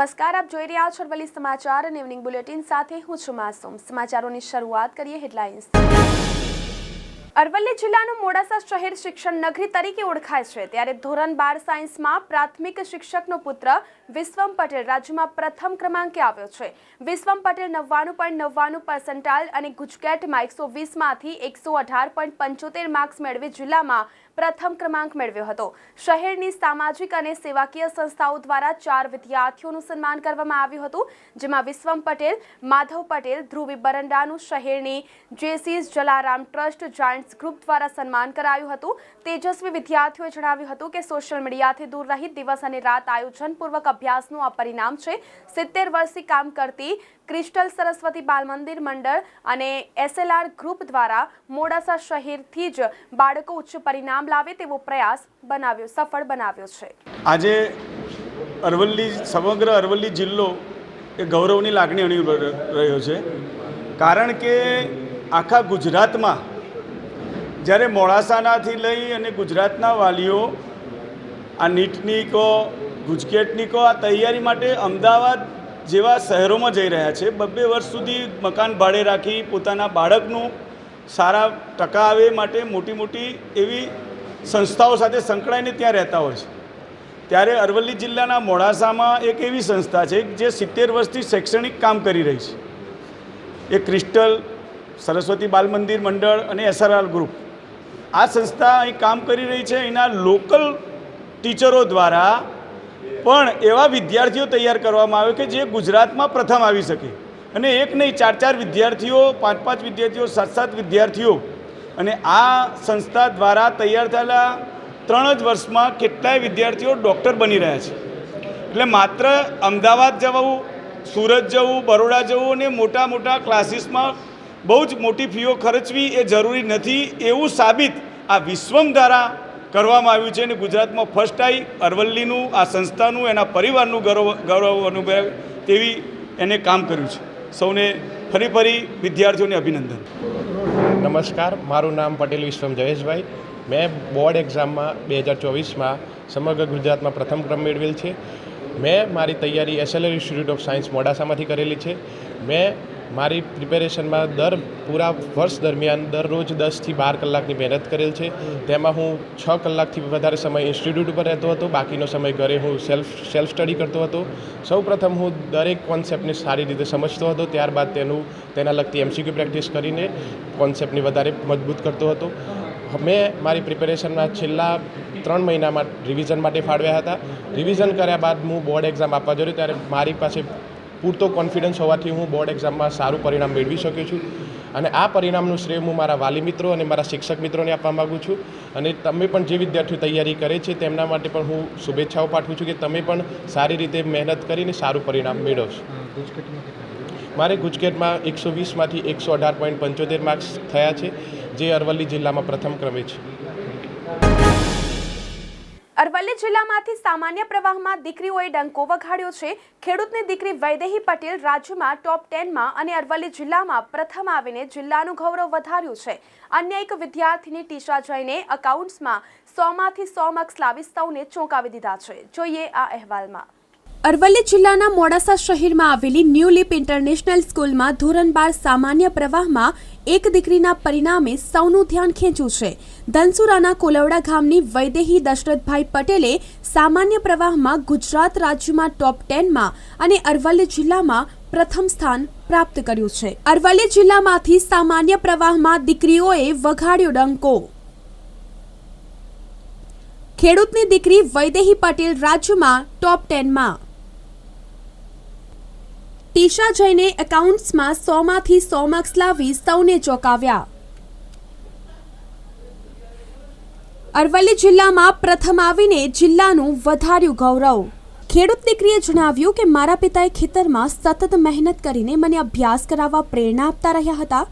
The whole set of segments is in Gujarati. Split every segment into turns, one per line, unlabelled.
નમસ્કાર આપ જોઈ રહ્યા છો અરવલ્લી સમાચાર અને ઇવનિંગ બુલેટિન સાથે હું છું માસુમ સમાચારોની શરૂઆત કરીએ હેડલાઇન્સ અરવલ્લી જિલ્લાનું મોડાસા શહેર શિક્ષણ નગરી તરીકે ઓળખાય છે ત્યારે ધોરણ બાર સાયન્સમાં પ્રાથમિક શિક્ષકનો પુત્ર વિશ્વમ પટેલ રાજ્યમાં પ્રથમ ક્રમાંકે આવ્યો છે વિશ્વમ પટેલ નવ્વાણું પોઈન્ટ નવ્વાણું પર્સન્ટાઇલ અને ગુજકેટમાં એકસો વીસમાંથી એકસો અઢાર પોઈન્ટ પંચોતેર માર્ક્સ મેળવી જિલ્લામાં પ્રથમ ક્રમાંક મેળવ્યો હતો શહેરની સામાજિક અને સેવાકીય સંસ્થાઓ દ્વારા ચાર વિદ્યાર્થીઓનું સન્માન કરવામાં આવ્યું હતું જેમાં વિશ્વમ પટેલ માધવ પટેલ ધ્રુવી બરંડાનું શહેરની Jaycees Jalaram trust giants group દ્વારા સન્માન કરાયું હતું તેજસ્વી વિદ્યાર્થીઓએ જણાવ્યું હતું કે સોશિયલ મીડિયાથી દૂર રહી દિવસ અને રાત આયોજનપૂર્વક અભ્યાસનું આ પરિણામ છે સિત્તેર વર્ષથી કામ કરતી ક્રિસ્ટલ સરસ્વતી બાલમંદિર મંડળ અને એસએલઆર ગ્રુપ દ્વારા મોડાસા શહેરથી જ બાળકો ઉચ્ચ પરિણામ નામ લાવે તેવો પ્રયાસ બનાવ્યો સફળ બનાવ્યો છે
આજે અરવલ્લી સમગ્ર અરવલ્લી જિલ્લો એ ગૌરવની લાગણી અણી રહ્યો છે કારણ કે આખા ગુજરાતમાં જ્યારે મોડાસાનાથી લઈ અને ગુજરાતના વાલીઓ આ નીટની કહો ગુજકેટની કહો આ તૈયારી માટે અમદાવાદ જેવા શહેરોમાં જઈ રહ્યા છે બબ્બે વર્ષ સુધી મકાન ભાડે રાખી પોતાના બાળકનું સારા ટકા આવે માટે મોટી મોટી એવી સંસ્થાઓ સાથે સંકળાઈને ત્યાં રહેતા હોય છે ત્યારે અરવલ્લી જિલ્લાના મોડાસામાં એક એવી સંસ્થા છે જે સિત્તેર વર્ષથી શૈક્ષણિક કામ કરી રહી છે એ ક્રિસ્ટલ સરસ્વતી બાલ મંદિર મંડળ અને એસઆરઆર ગ્રુપ આ સંસ્થા અહીં કામ કરી રહી છે અહીંના લોકલ ટીચરો દ્વારા પણ એવા વિદ્યાર્થીઓ તૈયાર કરવામાં આવે કે જે ગુજરાતમાં પ્રથમ આવી શકે અને એક નહીં ચાર ચાર વિદ્યાર્થીઓ પાંચ પાંચ વિદ્યાર્થીઓ સાત સાત વિદ્યાર્થીઓ અને આ સંસ્થા દ્વારા તૈયાર થયેલા ત્રણ જ વર્ષમાં કેટલાય વિદ્યાર્થીઓ ડૉક્ટર બની રહ્યા છે એટલે માત્ર અમદાવાદ જવું સુરત જવું બરોડા જવું અને મોટા મોટા ક્લાસીસમાં બહુ જ મોટી ફીઓ ખર્ચવી એ જરૂરી નથી એવું સાબિત આ વિશ્વમ દ્વારા કરવામાં આવ્યું છે અને ગુજરાતમાં ફર્સ્ટ આઈ અરવલ્લીનું આ સંસ્થાનું એના પરિવારનું ગૌરવ ગૌરવ અનુભવ તેવી એને કામ કર્યું છે સૌને ફરી ફરી વિદ્યાર્થીઓને અભિનંદન
નમસ્કાર મારું નામ પટેલ વિશ્વમ જયેશભાઈ મેં બોર્ડ એક્ઝામમાં બે હજાર ચોવીસમાં સમગ્ર ગુજરાતમાં પ્રથમ ક્રમ મેળવેલ છે મેં મારી તૈયારી એસએલઆર ઇન્સ્ટિટ્યૂટ ઓફ સાયન્સ મોડાસામાંથી કરેલી છે મેં મારી પ્રિપેરેશનમાં દર પૂરા વર્ષ દરમિયાન દરરોજ દસથી બાર કલાકની મહેનત કરેલ છે તેમાં હું છ કલાકથી વધારે સમય ઇન્સ્ટિટ્યૂટ ઉપર રહેતો હતો બાકીનો સમય ઘરે હું સેલ્ફ સેલ્ફ સ્ટડી કરતો હતો સૌપ્રથમ હું દરેક કોન્સેપ્ટને સારી રીતે સમજતો હતો ત્યારબાદ તેનું તેના લગતી એમસીક્યુ પ્રેક્ટિસ કરીને કોન્સેપ્ટને વધારે મજબૂત કરતો હતો મેં મારી પ્રિપેરેશનમાં છેલ્લા ત્રણ મહિનામાં રિવિઝન માટે ફાળવ્યા હતા રિવિઝન કર્યા બાદ હું બોર્ડ એક્ઝામ આપવા જોયું ત્યારે મારી પાસે પૂરતો કોન્ફિડન્સ હોવાથી હું બોર્ડ એક્ઝામમાં સારું પરિણામ મેળવી શક્યો છું અને આ પરિણામનું શ્રેય હું મારા વાલી મિત્રો અને મારા શિક્ષક મિત્રોને આપવા માગું છું અને તમે પણ જે વિદ્યાર્થીઓ તૈયારી કરે છે તેમના માટે પણ હું શુભેચ્છાઓ પાઠવું છું કે તમે પણ સારી રીતે મહેનત કરીને સારું પરિણામ મેળવશો મારે ગુજકેટમાં એકસો વીસમાંથી એકસો અઢાર પોઈન્ટ પંચોતેર માર્ક્સ થયા છે જે અરવલ્લી જિલ્લામાં પ્રથમ ક્રમે છે
અરવલ્લી જિલ્લામાંથી સામાન્ય પ્રવાહમાં દીકરીઓએ ડંકો વગાડ્યો છે ખેડૂતની દીકરી વૈદેહી પટેલ રાજ્યમાં ટોપ ટેનમાં અને અરવલ્લી જિલ્લામાં પ્રથમ આવીને જિલ્લાનું ગૌરવ વધાર્યું છે અન્ય એક વિદ્યાર્થીની ટીશા જઈને અકાઉન્ટ્સમાં સોમાંથી સો માર્ક્સ લાવી સૌને ચોંકાવી દીધા છે જોઈએ આ અહેવાલમાં અરવલ્લી જિલ્લાના મોડાસા શહેરમાં આવેલી ન્યૂ લીપ ઇન્ટરનેશનલ સ્કૂલમાં ધોરણ બાર સામાન્ય પ્રવાહમાં એક દીકરીના પરિણામે સૌનું ધ્યાન ખેંચ્યું છે ધનસુરાના કોલવડા ગામની વૈદેહી દશરથભાઈ પટેલે સામાન્ય પ્રવાહમાં ગુજરાત રાજ્યમાં ટોપ ટેનમાં અને અરવલ્લી જિલ્લામાં પ્રથમ સ્થાન પ્રાપ્ત કર્યું છે અરવલ્લી જિલ્લામાંથી સામાન્ય પ્રવાહમાં દીકરીઓએ વઘાડ્યો ડંકો ખેડૂતની દીકરી વૈદેહી પટેલ રાજ્યમાં ટોપ ટેનમાં ટીશા જઈને એકાઉન્ટ્સમાં સોમાંથી સો માર્ક્સ લાવી સૌને ચોંકાવ્યા અરવલ્લી જિલ્લામાં પ્રથમ આવીને જિલ્લાનું વધાર્યું ગૌરવ ખેડૂત દીકરીએ જણાવ્યું કે મારા પિતાએ ખેતરમાં સતત મહેનત કરીને મને અભ્યાસ કરાવવા પ્રેરણા આપતા રહ્યા હતા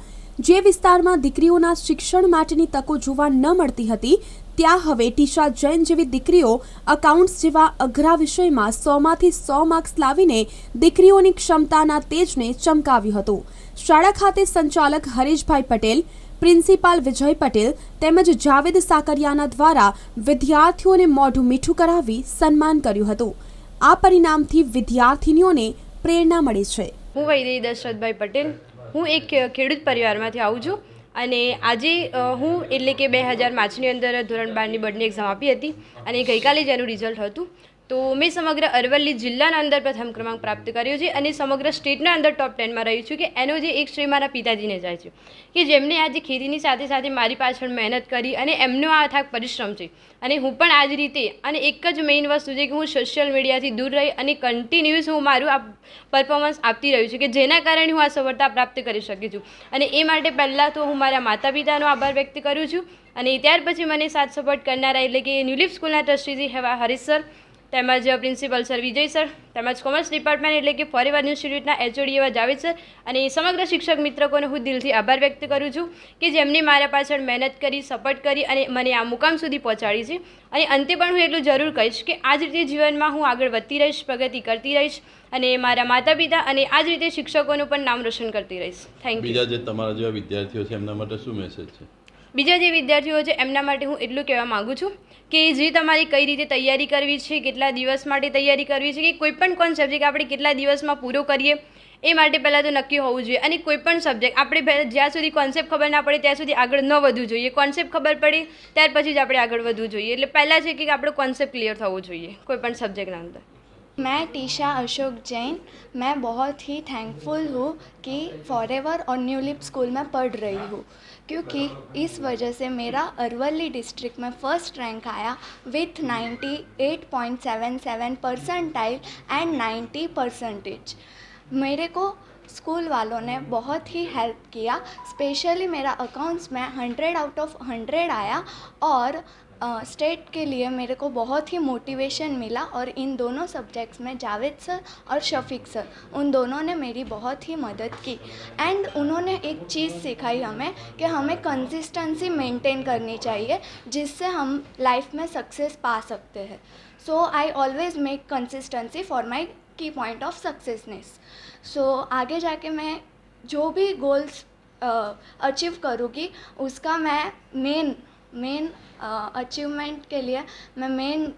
જે વિસ્તારમાં દીકરીઓના શિક્ષણ માટેની તકો જોવા ન મળતી હતી ત્યાં હવે ટીશા જૈન જેવી દીકરીઓ અકાઉન્ટ્સ જેવા અઘરા વિષયમાં સોમાંથી સો માર્ક્સ લાવીને દીકરીઓની ક્ષમતાના તેજને ચમકાવ્યું હતું શાળા ખાતે સંચાલક હરીશભાઈ પટેલ પ્રિન્સિપાલ વિજય પટેલ તેમજ જાવેદ સાકરિયાના દ્વારા વિદ્યાર્થીઓને મોઢું મીઠું કરાવી સન્માન કર્યું હતું આ પરિણામથી વિદ્યાર્થીનીઓને પ્રેરણા મળે છે
હું વૈદ્ય દશરથભાઈ પટેલ હું એક ખેડૂત પરિવારમાંથી આવું છું અને આજે હું એટલે કે બે હજાર પાંચની અંદર ધોરણ બારની બોર્ડની એક્ઝામ આપી હતી અને ગઈકાલે જ એનું રિઝલ્ટ હતું તો મેં સમગ્ર અરવલ્લી જિલ્લાના અંદર પ્રથમ ક્રમાંક પ્રાપ્ત કર્યો છે અને સમગ્ર સ્ટેટના અંદર ટોપ ટેનમાં રહ્યું છું કે એનો જે એક શ્રેય મારા પિતાજીને જાય છે કે જેમણે આજે ખેતીની સાથે સાથે મારી પાછળ મહેનત કરી અને એમનો આ અથાગ પરિશ્રમ છે અને હું પણ આ જ રીતે અને એક જ મેઇન વસ્તુ છે કે હું સોશિયલ મીડિયાથી દૂર રહી અને કન્ટિન્યુઅસ હું મારું આ પરફોર્મન્સ આપતી રહ્યું છું કે જેના કારણે હું આ સફળતા પ્રાપ્ત કરી શકી છું અને એ માટે પહેલાં તો હું મારા માતા પિતાનો આભાર વ્યક્ત કરું છું અને ત્યાર પછી મને સાથ સપોર્ટ કરનારા એટલે કે ન્યુલિપ સ્કૂલના ટ્રસ્ટીજી હેવા હરીશ સર તેમજ પ્રિન્સિપલ સર વિજય સર તેમજ કોમર્સ ડિપાર્ટમેન્ટ એટલે કે ફોરેવર ઇન્સ્ટિટ્યૂટના એચઓડી એવા જાવેદ સર અને સમગ્ર શિક્ષક મિત્રોને હું દિલથી આભાર વ્યક્ત કરું છું કે જેમણે મારા પાછળ મહેનત કરી સપોર્ટ કરી અને મને આ મુકામ સુધી પહોંચાડી છે અને અંતે પણ હું એટલું જરૂર કહીશ કે આ જ રીતે જીવનમાં હું આગળ વધતી રહીશ પ્રગતિ કરતી રહીશ અને મારા માતા પિતા અને આ જ રીતે શિક્ષકોનું પણ નામ રોશન કરતી રહીશ થેન્ક યુ બીજા
જે તમારા જેવા વિદ્યાર્થીઓ છે એમના માટે શું મેસેજ છે
બીજા જે વિદ્યાર્થીઓ છે એમના માટે હું એટલું કહેવા માગું છું કે જે તમારી કઈ રીતે તૈયારી કરવી છે કેટલા દિવસ માટે તૈયારી કરવી છે કે કોઈપણ કોણ સબ્જેક્ટ આપણે કેટલા દિવસમાં પૂરો કરીએ એ માટે પહેલાં તો નક્કી હોવું જોઈએ અને કોઈપણ સબ્જેક્ટ આપણે જ્યાં સુધી કોન્સેપ્ટ ખબર ના પડે ત્યાં સુધી આગળ ન વધવું જોઈએ કોન્સેપ્ટ ખબર પડે ત્યાર પછી જ આપણે આગળ વધવું જોઈએ એટલે પહેલાં છે કે આપણો કોન્સેપ્ટ ક્લિયર થવો જોઈએ કોઈપણ સબ્જેક્ટના અંદર
मैं टीशा अशोक जैन मैं बहुत ही थैंकफुल हूँ कि फॉरेवर और न्यूलिप स्कूल में पढ़ रही हूँ क्योंकि इस वजह से मेरा अरवली डिस्ट्रिक्ट में फर्स्ट रैंक आया विथ 98.77 परसेंटाइल एंड 90 परसेंटेज मेरे को स्कूल वालों ने बहुत ही हेल्प किया स्पेशली मेरा अकाउंट्स में हंड्रेड आउट ऑफ हंड्रेड आया और स्टेट के लिए मेरे को बहुत ही मोटिवेशन मिला और इन दोनों सब्जेक्ट्स में जावेद सर और शफीक सर उन दोनों ने मेरी बहुत ही मदद की एंड उन्होंने एक चीज़ सिखाई हमें कि हमें कंसिस्टेंसी मेंटेन करनी चाहिए जिससे हम लाइफ में सक्सेस पा सकते हैं so I always make consistency for my key point of सक्सेसनेस सो आगे जाके मैं जो भी गोल्स अचीव करूँगी उसका मैं मेन मेन अचीवमेंट uh, के लिए मैं मेन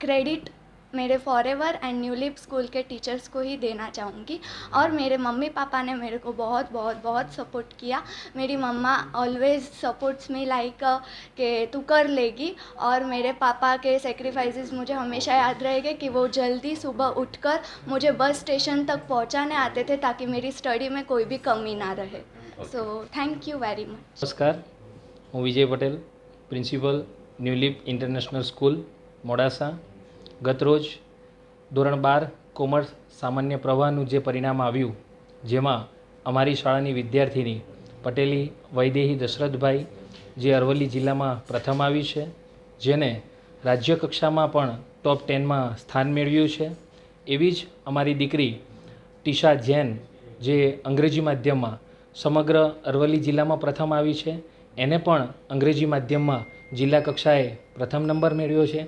क्रेडिट uh, मेरे forever and Newleap school के टीचर्स को ही देना चाहूँगी और मेरे मम्मी पापा ने मेरे को बहुत बहुत बहुत सपोर्ट किया मेरी मम्मा ऑलवेज सपोर्ट्स में लाइक के तू कर लेगी और मेरे पापा के सेक्रीफाइसेस मुझे हमेशा याद रहेंगे कि वो जल्दी सुबह उठकर मुझे बस स्टेशन तक पहुँचाने आते थे ताकि मेरी स्टडी में कोई भी कमी ना रहे so thank you very much
नमस्कार हूँ Vijay Patel principal Newleap international school Modasa ગતરોજ ધોરણ બાર કોમર્સ સામાન્ય પ્રવાહનું જે પરિણામ આવ્યું જેમાં અમારી શાળાની વિદ્યાર્થીની પટેલી વૈદેહી દશરથભાઈ જે અરવલ્લી જિલ્લામાં પ્રથમ આવી છે જેને રાજ્ય કક્ષામાં પણ ટોપ ટેનમાં સ્થાન મેળવ્યું છે એવી જ અમારી દીકરી ટીશા જૈન જે અંગ્રેજી માધ્યમમાં સમગ્ર અરવલ્લી જિલ્લામાં પ્રથમ આવી છે એને પણ અંગ્રેજી માધ્યમમાં જિલ્લા કક્ષાએ પ્રથમ નંબર મેળવ્યો છે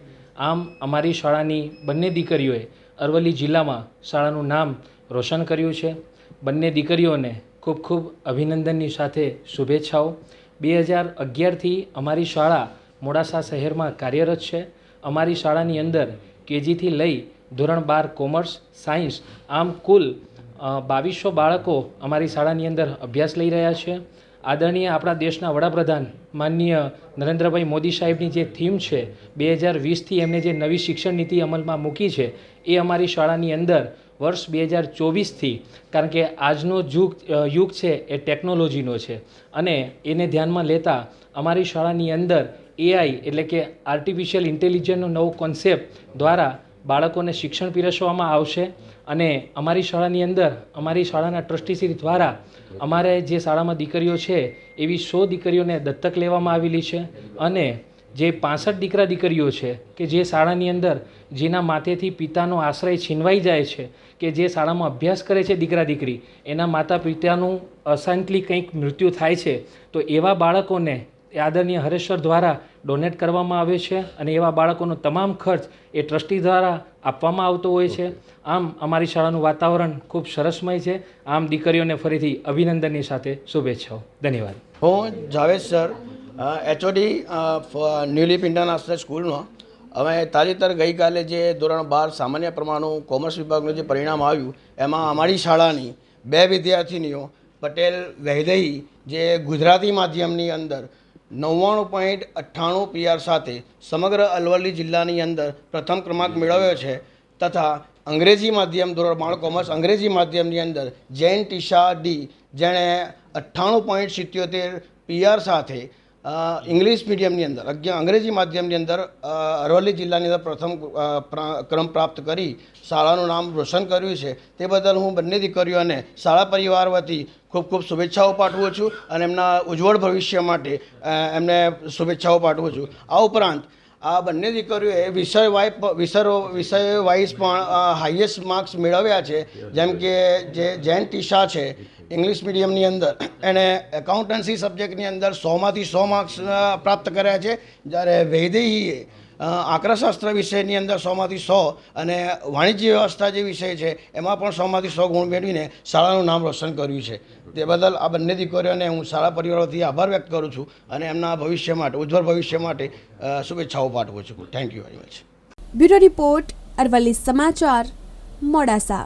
આમ અમારી શાળાની બંને દીકરીઓએ અરવલ્લી જિલ્લામાં શાળાનું નામ રોશન કર્યું છે બંને દીકરીઓને ખૂબ ખૂબ અભિનંદનની સાથે શુભેચ્છાઓ બે હજાર અગિયારથી અમારી શાળા મોડાસા શહેરમાં કાર્યરત છે અમારી શાળાની અંદર કેજીથી લઈ ધોરણ બાર કોમર્સ સાયન્સ આમ કુલ બાવીસો બાળકો અમારી શાળાની અંદર અભ્યાસ લઈ રહ્યા છે આદરણીય આપણા દેશના વડાપ્રધાન માનનીય નરેન્દ્રભાઈ મોદી સાહેબની જે થીમ છે બે હજાર વીસથી એમને જે નવી શિક્ષણ નીતિ અમલમાં મૂકી છે એ અમારી શાળાની અંદર વર્ષ બે હજાર ચોવીસથી કારણ કે આજનો યુગ યુગ છે એ ટેકનોલોજીનો છે અને એને ધ્યાનમાં લેતા અમારી શાળાની અંદર એઆઈ એટલે કે આર્ટિફિશિયલ ઇન્ટેલિજન્સનો નવો કોન્સેપ્ટ દ્વારા બાળકોને શિક્ષણ પીરસવામાં આવશે અને અમારી શાળાની અંદર અમારી શાળાના ટ્રસ્ટીશ્રી દ્વારા અમારે જે શાળામાં દીકરીઓ છે એવી સો દીકરીઓને દત્તક લેવામાં આવેલી છે અને જે પાસઠ દીકરા દીકરીઓ છે કે જે શાળાની અંદર જેના માથેથી પિતાનો આશ્રય છીનવાઈ જાય છે કે જે શાળામાં અભ્યાસ કરે છે દીકરા દીકરી એના માતા પિતાનું અશાંતલી કંઈક મૃત્યુ થાય છે તો એવા બાળકોને આદરણીય હરેશ્વર દ્વારા ડોનેટ કરવામાં આવે છે અને એવા બાળકોનો તમામ ખર્ચ એ ટ્રસ્ટી દ્વારા આપવામાં આવતો હોય છે આમ અમારી શાળાનું વાતાવરણ ખૂબ સરસમય છે આમ દીકરીઓને ફરીથી અભિનંદનની સાથે શુભેચ્છાઓ ધન્યવાદ
હું Javed sir HOD Newleap international સ્કૂલમાં અમે તાજેતર ગઈકાલે જે ધોરણ બાર સામાન્ય પ્રમાણનું કોમર્સ વિભાગનું જે પરિણામ આવ્યું એમાં અમારી શાળાની બે વિદ્યાર્થીનીઓ પટેલ વહેદઈ જે ગુજરાતી માધ્યમની અંદર નવ્વાણું પોઈન્ટ અઠ્ઠાણું પીઆર સાથે સમગ્ર અરવલ્લી જિલ્લાની અંદર પ્રથમ ક્રમાંક મેળવ્યો છે તથા અંગ્રેજી માધ્યમ ધોરણ બાળ કોમર્સ અંગ્રેજી માધ્યમની અંદર જૈન ટીશા ડી જેણે અઠ્ઠાણું પોઈન્ટ સિત્યોતેર પીઆર સાથે ઇંગ્લિશ મીડિયમની અંદર અંગ્રેજી માધ્યમની અંદર અરવલ્લી જિલ્લાની અંદર પ્રથમ ક્રમ પ્રાપ્ત કરી શાળાનું નામ રોશન કર્યું છે તે બદલ હું બંને દીકરીઓને શાળા પરિવાર વતી ખૂબ ખૂબ શુભેચ્છાઓ પાઠવું છું અને એમના ઉજ્જવળ ભવિષ્ય માટે એમને શુભેચ્છાઓ પાઠવું છું આ ઉપરાંત આ બંને દીકરીઓએ વિષય વાય વિષય વિષય વાઇઝ પણ હાઈએસ્ટ માર્ક્સ મેળવ્યા છે જેમ કે જે જૈન ટીશા છે ઇંગ્લિશ મીડિયમની અંદર એણે એકાઉન્ટન્સી સબ્જેક્ટની અંદર સોમાંથી સો માર્ક્સ પ્રાપ્ત કર્યા છે જ્યારે વૈદેહીએ આંકડાશાસ્ત્ર વિષયની અંદર સોમાંથી સો અને વાણિજ્ય વ્યવસ્થા જે વિષય છે એમાં પણ સોમાંથી સો ગુણ મેળવીને શાળાનું નામ રોશન કર્યું છે તે બદલ આ બંને દીકરીઓને હું શાળા પરિવારોથી આભાર વ્યક્ત કરું છું અને એમના ભવિષ્ય માટે ઉજ્જવળ ભવિષ્ય માટે શુભેચ્છાઓ પાઠવું છું thank you very much
bureau report Aravalli સમાચાર મોડાસા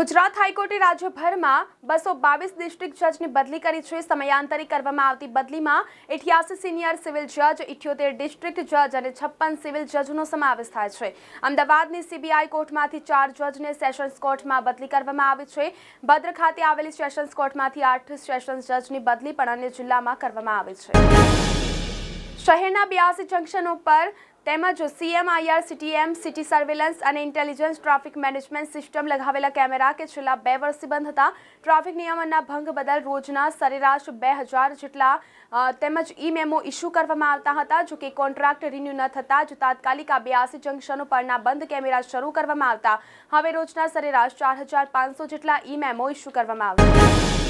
ગુજરાત હાઈકોર્ટે રાજ્યભરમાં બસો બાવીસ ડિસ્ટ્રિક્ટ જજની બદલી કરી છે સમયાંતરે કરવામાં આવતી બદલીમાં અઠ્યાસી સિનિયર સિવિલ જજ ઇઠ્યોતેર ડિસ્ટ્રિક્ટ જજ અને છપ્પન સિવિલ જજનો સમાવેશ થાય છે અમદાવાદની સીબીઆઈ કોર્ટમાંથી ચાર જજને સેશન્સ કોર્ટમાં બદલી કરવામાં આવી છે ભદ્ર ખાતે આવેલી સેશન્સ કોર્ટમાંથી આઠ સેશન્સ જજની બદલી પણ અન્ય જિલ્લામાં કરવામાં આવી છે શહેરના બ્યાસી જંકશન ઉપર તેમજ સીએમઆઈઆર સીટીએમ સિટી સર્વેલન્સ અને ઇન્ટેલિજન્સ ટ્રાફિક મેનેજમેન્ટ સિસ્ટમ લગાવેલા કેમેરા કે છેલ્લા બે વર્ષથી બંધ હતા ટ્રાફિક નિયમનના ભંગ બદલ રોજના સરેરાશ બે હજાર જેટલા તેમજ ઈ મેમો ઇસ્યુ કરવામાં આવતા હતા જો કે કોન્ટ્રાક્ટ રિન્યૂ ન થતાં જ તાત્કાલિક આ બ્યાસી જંકશનો પરના બંધ કેમેરા શરૂ કરવામાં આવતા હવે રોજના સરેરાશ ચાર હજાર પાંચસો જેટલા ઈ મેમો ઇસ્યુ કરવામાં આવતા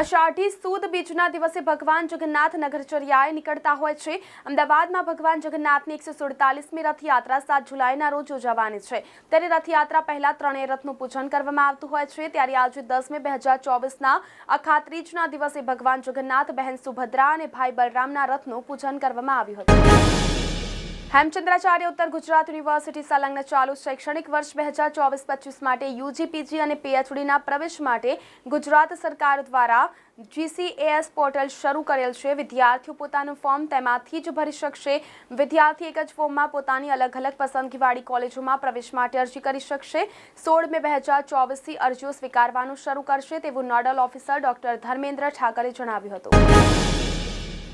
અષાઢી સુદ બીજના દિવસે ભગવાન જગન્નાથ નગરચર્યાએ નીકળતા હોય છે અમદાવાદમાં ભગવાન જગન્નાથની એકસો સુડતાલીસમી રથયાત્રા સાત જુલાઈના રોજ યોજાવાની છે ત્યારે રથયાત્રા પહેલા ત્રણેય રથનું પૂજન કરવામાં આવતું હોય છે ત્યારે આજે દસ મે બે હજાર ચોવીસના અખાત્રીજના દિવસે ભગવાન જગન્નાથ બહેન સુભદ્રા અને ભાઈ બલરામના રથનું પૂજન કરવામાં આવ્યું હતું હેમચંદ્રાચાર્ય ઉત્તર ગુજરાત યુનિવર્સિટી સાલંગના ચાલુ શૈક્ષણિક વર્ષ બે હજાર ચોવીસ પચીસ માટે યુજી પીજી અને પીએચડીના પ્રવેશ માટે ગુજરાત સરકાર દ્વારા જીસીએએસ પોર્ટલ શરૂ કરેલ છે વિદ્યાર્થીઓ પોતાનું ફોર્મ તેમાંથી જ ભરી શકશે વિદ્યાર્થી એક જ ફોર્મમાં પોતાની અલગ અલગ પસંદગીવાળી કોલેજોમાં પ્રવેશ માટે અરજી કરી શકશે સોળ મે બે હજાર ચોવીસથી અરજીઓ સ્વીકારવાનું શરૂ કરશે તેવું nodal officer doctor Dharmendra Thackeray જણાવ્યું હતું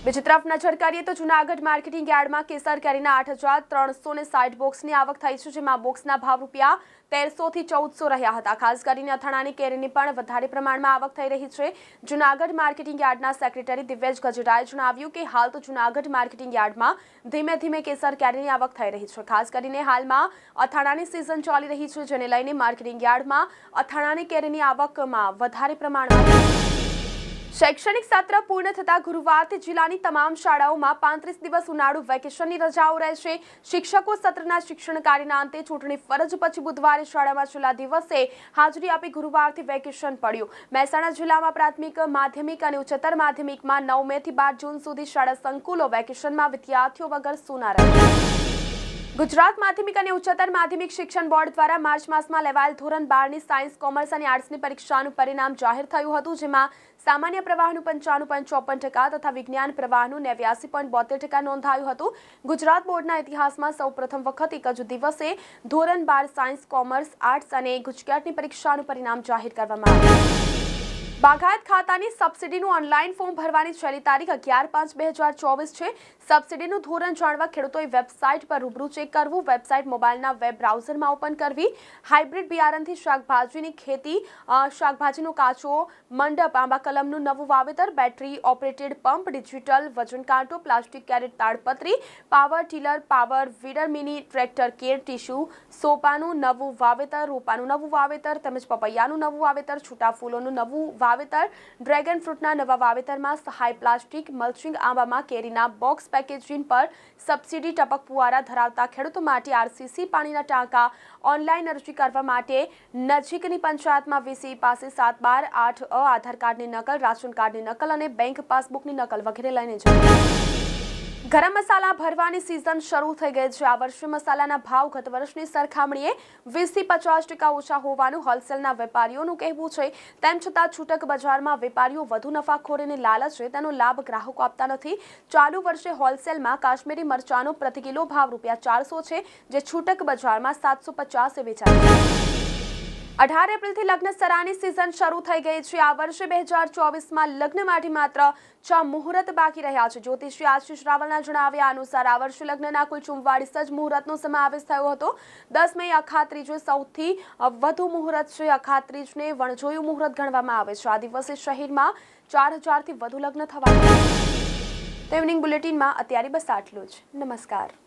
બીજી તરફ નજર કરીએ તો જુનાગઢ માર્કેટિંગ યાર્ડમાં કેસર કેરીના આઠ હજાર ત્રણસો ને સાઠ બોક્સની આવક થઈ છે જેમાં બોક્સના ભાવ રૂપિયા તેરસોથી ચૌદસો રહ્યા હતા ખાસ કરીને અથાણાની કેરીની પણ વધારે પ્રમાણમાં આવક થઈ રહી છે જુનાગઢ માર્કેટિંગ યાર્ડના સેક્રેટરી દિવ્યજ ગજરાએ જણાવ્યું કે હાલ તો જુનાગઢ માર્કેટિંગ યાર્ડમાં ધીમે ધીમે કેસર કેરીની આવક થઈ રહી છે ખાસ કરીને હાલમાં અથાણાની સિઝન ચાલી રહી છે જેને લઈને માર્કેટિંગ યાર્ડમાં અથાણાની કેરીની આવકમાં વધારે પ્રમાણમાં શૈક્ષણિક સત્ર પૂર્ણ થતાં ગુરુવારથી જિલ્લાની તમામ શાળાઓમાં પાંત્રીસ દિવસ ઉનાળુ વેકેશનની રજાઓ રહેશે શિક્ષકો સત્રના શિક્ષણ કાર્યના અંતે ચૂંટણી ફરજ પછી બુધવારે શાળામાં છેલ્લા દિવસે હાજરી આપી ગુરુવારથી વેકેશન પડ્યું મહેસાણા જિલ્લામાં પ્રાથમિક માધ્યમિક અને ઉચ્ચતર માધ્યમિકમાં નવ મેથી બાર જૂન સુધી શાળા સંકુલો વેકેશનમાં વિદ્યાર્થીઓ વગર સુના રહ્યા ગુજરાત માધ્યમિક અને ઉચ્ચતર માધ્યમિક શિક્ષણ બોર્ડ દ્વારા માર્ચ માસમાં લેવાયેલ ધોરણ બારની સાયન્સ કોમર્સ અને આર્ટ્સની પરીક્ષાનું પરિણામ જાહેર થયું હતું જેમાં સામાન્ય પ્રવાહનું પંચાણું પોઈન્ટ ચોપન ટકા તથા વિજ્ઞાન પ્રવાહનું નેવ્યાસી પોઈન્ટ બોતેર ટકા નોંધાયું હતું ગુજરાત બોર્ડના ઇતિહાસમાં સૌપ્રથમ વખત એક જ દિવસે ધોરણ બાર સાયન્સ કોમર્સ આર્ટ્સ અને ગુજકેટની પરીક્ષાનું પરિણામ જાહેર કરવામાં આવ્યું બાગાયત ખાતાની સબસિડીનું ઓનલાઈન ફોર્મ ભરવાની છેલ્લી તારીખ અગિયાર પાંચ બે હજાર ચોવીસ છે સબસિડીનું ધોરણ જાણવા ખેડૂતોએ વેબસાઇટ પર રૂબરૂ ચેક કરવું વેબસાઇટ મોબાઈલના વેબ બ્રાઉઝરમાં ઓપન કરવી હાઇબ્રિડ બિયારણથી શાકભાજીની ખેતી શાકભાજીનો કાચો મંડપ આંબા કલમનું નવું વાવેતર બેટરી ઓપરેટેડ પંપ ડિજિટલ વજન કાંટો પ્લાસ્ટિક કેરેટ તાડપત્રી power tiller power weeder mini tractor કેર ટીશ્યુ સોપાનું નવું વાવેતર રોપાનું નવું વાવેતર તેમજ પપૈયાનું નવું વાવેતર છૂટા ફૂલોનું નવું વાવેતર ડ્રેગન ફ્રૂટના નવા વાવેતરમાં સહાય પ્લાસ્ટિક મલ્ચિંગ આંબામાં કેરીના બોક્સ પેક પેકેજિંગ પર સબસિડી ટપક ફુવારા ધરાવતા ખેડૂતો માટે આરસીસી પાણીના ટાંકા ઓનલાઈન અરજી કરવા માટે નજીકની પંચાયતમાં વીસી પાસે સાત બાર આઠ અ આધાર કાર્ડની નકલ રાશન કાર્ડની નકલ અને બેંક પાસબુકની નકલ વગેરે લઈને જવું ગરમ મસાલા ભરવાની સિઝન શરૂ થઈ ગઈ છે આ વર્ષે મસાલાના ભાવ ગત વર્ષની સરખામણીએ વીસથી પચાસ ટકા ઓછા હોવાનું હોલસેલના વેપારીઓનું કહેવું છે તેમ છતાં છૂટક બજારમાં વેપારીઓ વધુ નફાખોરીની લાલચ છે તેનો લાભ ગ્રાહકો આપતા નથી ચાલુ વર્ષે હોલસેલમાં કાશ્મીરી મરચાંનો પ્રતિ કિલો ભાવ રૂપિયા ચારસો છે જે છૂટક બજારમાં સાતસો પચાસે વેચાય અઢાર એપ્રિલથી લગ્ન સરાની સિઝન શરૂ થઈ ગઈ છે આ વર્ષે બે હજાર ચોવીસમાં લગ્ન માટે માત્ર છ મુહૂર્ત બાકી રહ્યા છે જ્યોતિષી આશીષ રાવલના જણાવ્યા અનુસાર આ વર્ષે લગ્નના કુલ ચુમ્વાળીસ જ મુહૂર્તનો સમાવેશ થયો હતો દસ મે અખાત્રીજ સૌથી વધુ મુહૂર્ત છે અખાત્રીજને વણજોયું મુહૂર્ત ગણવામાં આવે છે આ દિવસે શહેરમાં ચાર હજારથી વધુ લગ્ન થવાના છે તેવનિંગ બુલેટિનમાં અત્યારે બસ આટલું જ નમસ્કાર